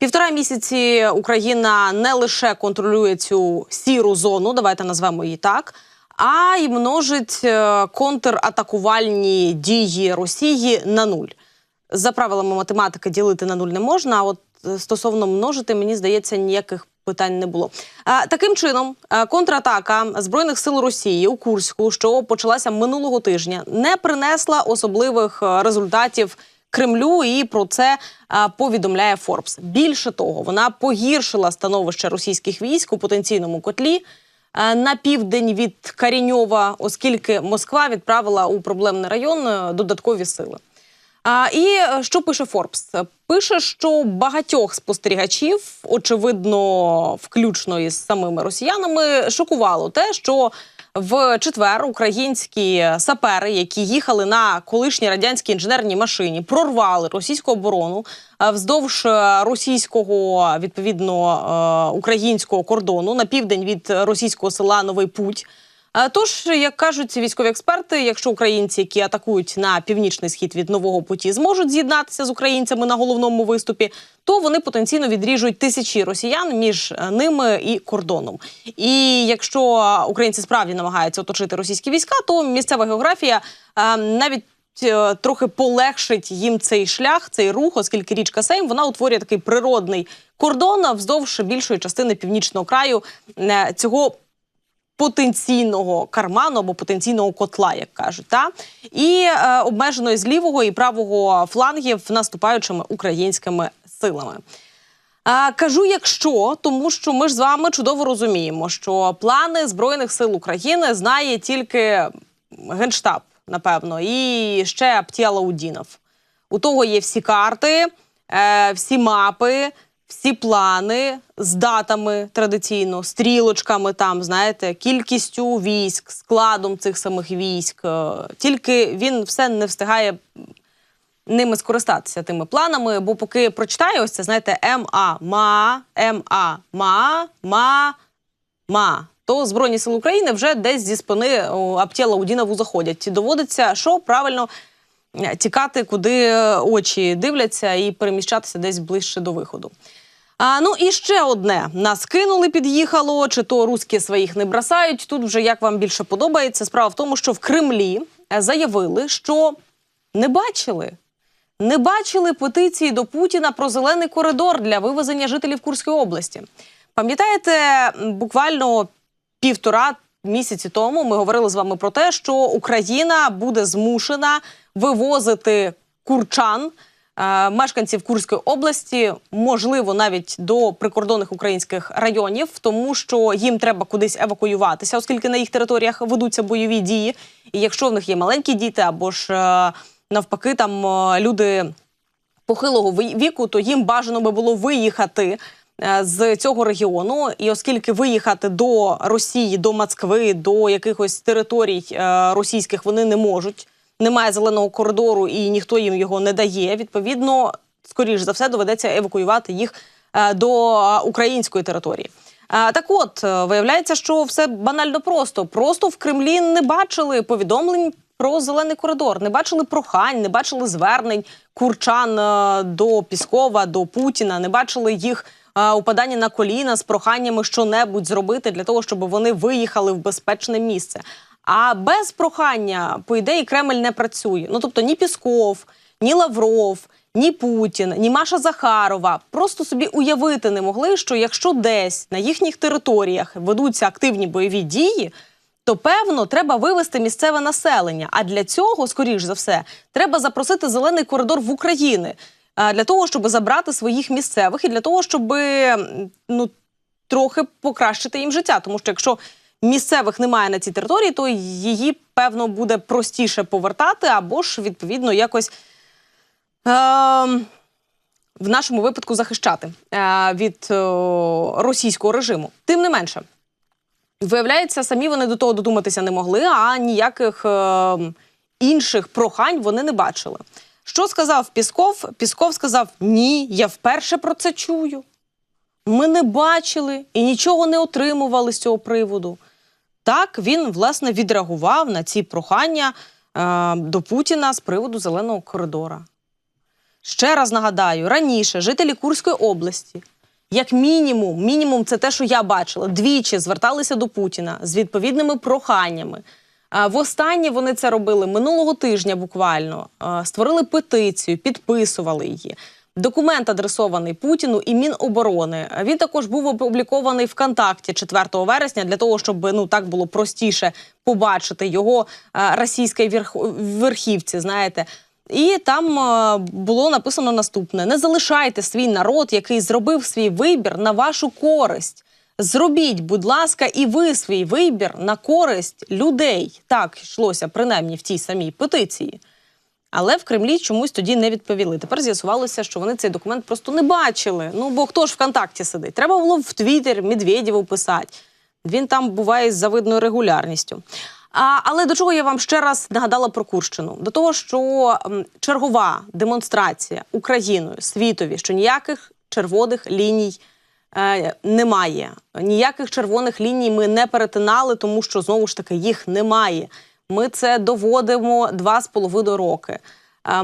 Півтора місяці Україна не лише контролює цю сіру зону, давайте назвемо її так, а й множить е, контратакувальні дії Росії на нуль. За правилами математики ділити на нуль не можна. А от е, стосовно множити, мені здається, ніяких питань не було. А, таким чином, е, контратака збройних сил Росії у Курську, що почалася минулого тижня, не принесла особливих е, результатів. Кремлю і про це повідомляє Форбс. Більше того, вона погіршила становище російських військ у потенційному котлі на південь від Каріньова, оскільки Москва відправила у проблемний район е, додаткові сили. А, і е, що пише Форбс? Пише, що багатьох спостерігачів, очевидно, включно із самими росіянами, шокувало те, що в четвер українські сапери, які їхали на колишній радянській інженерній машині, прорвали російську оборону е, вздовж е, російського відповідно українського кордону на південь від російського села Новий Путь. Тож, як кажуть військові експерти, якщо українці, які атакують на північний схід від нового путі, зможуть з'єднатися з українцями на головному виступі, то вони потенційно відріжуть тисячі росіян між е, ними і кордоном. І якщо українці справді намагаються оточити російські війська, то місцева географія е, навіть. е, Трохи полегшить їм цей шлях, цей рух, оскільки річка Сейм вона утворює такий природний кордон вздовж більшої частини північного краю цього потенційного карману або потенційного котла, як кажуть, та і е, обмеженої з лівого і правого флангів наступаючими українськими силами. А, кажу, якщо, тому що ми ж з вами чудово розуміємо, що плани Збройних сил України знає тільки Генштаб, напевно, і ще Аптіалаудінов. У того є всі карти, е, всі мапи, всі плани з датами традиційно, стрілочками там, знаєте, кількістю військ, складом цих самих військ. Е, Тільки він все не встигає ними скористатися тими планами, бо поки прочитаю ось це, знаєте, МА, ма, МА, ма, ма, ма. То Збройні сили України вже десь зі спини Аптєла Удінову заходять. Доводиться, що правильно е, тікати, куди е, очі дивляться, і переміщатися десь ближче до виходу. А, ну і ще одне: нас кинули, під'їхало, чи то руські своїх не бросають. Тут вже як вам більше подобається. Справа в тому, що в Кремлі е, заявили, що не бачили. Не бачили петиції до Путіна про зелений коридор для вивезення жителів Курської області. Пам'ятаєте, буквально півтора місяці тому ми говорили з вами про те, що Україна буде змушена вивозити курчан. Е, Мешканців Курської області, можливо, навіть до прикордонних українських районів, тому що їм треба кудись евакуюватися, оскільки на їх територіях ведуться бойові дії. І якщо в них є маленькі діти або ж е, навпаки, там е, люди похилого віку, то їм бажано би було виїхати з цього регіону. І оскільки виїхати до Росії, до Москви, до якихось територій російських вони не можуть. Немає зеленого коридору і ніхто їм його не дає. Відповідно, скоріш за все, доведеться евакуювати їх е, до е, української території. Е, Так от, виявляється, що все банально просто. Просто в Кремлі не бачили повідомлень про зелений коридор, не бачили прохань, не бачили звернень курчан до Піскова, до Путіна, не бачили їх упадання на коліна з проханнями що-небудь зробити для того, щоб вони виїхали в безпечне місце. А без прохання, по ідеї, Кремль не працює. Ну тобто ні Пісков, ні Лавров, ні Путін, ні Маша Захарова просто собі уявити не могли, що якщо десь на їхніх територіях ведуться активні бойові дії, то певно треба вивести місцеве населення. А для цього, скоріш за все, треба запросити зелений коридор в Україні для того, щоб забрати своїх місцевих і для того, щоб ну трохи покращити їм життя. Тому що якщо місцевих немає на цій території, то її певно буде простіше повертати, або ж відповідно якось. Е- в нашому випадку захищати е, від е, російського режиму. Тим не менше, виявляється, самі вони до того додуматися не могли, а ніяких е, інших прохань вони не бачили. Що сказав Пісков? Пісков сказав: Ні, я вперше про це чую. Ми не бачили і нічого не отримували з цього приводу. Так він власне відреагував на ці прохання е, до Путіна з приводу зеленого коридора. Ще раз нагадаю, раніше жителі Курської області, як мінімум, мінімум, це те, що я бачила, двічі зверталися до Путіна з відповідними проханнями. А, Востаннє вони це робили минулого тижня буквально. А, Створили петицію, підписували її. Документ адресований Путіну і Міноборони. Він також був опублікований ВКонтакті 4 вересня для того, щоб ну так було простіше побачити його а, російській верх- верхівці. Знаєте. І там е, було написано наступне: не залишайте свій народ, який зробив свій вибір на вашу користь. Зробіть, будь ласка, і ви свій вибір на користь людей. Так йшлося принаймні в тій самій петиції. Але в Кремлі чомусь тоді не відповіли. Тепер з'ясувалося, що вони цей документ просто не бачили. Ну бо хто ж ВКонтакті сидить? Треба було в Твіттер Медведєву писати. Він там буває з завидною регулярністю. А, але до чого я вам ще раз нагадала про Курщину? До того, що чергова демонстрація Україною світові, що ніяких червоних ліній е, немає. Ніяких червоних ліній ми не перетинали, тому що знову ж таки їх немає. Ми це доводимо два з половиною роки.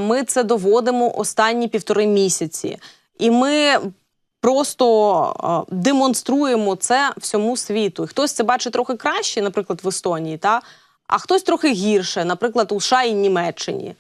Ми це доводимо останні півтори місяці. І ми просто демонструємо це всьому світу. І хтось це бачить трохи краще, наприклад, в Естонії, та? а хтось трохи гірше, наприклад, у США і Німеччині.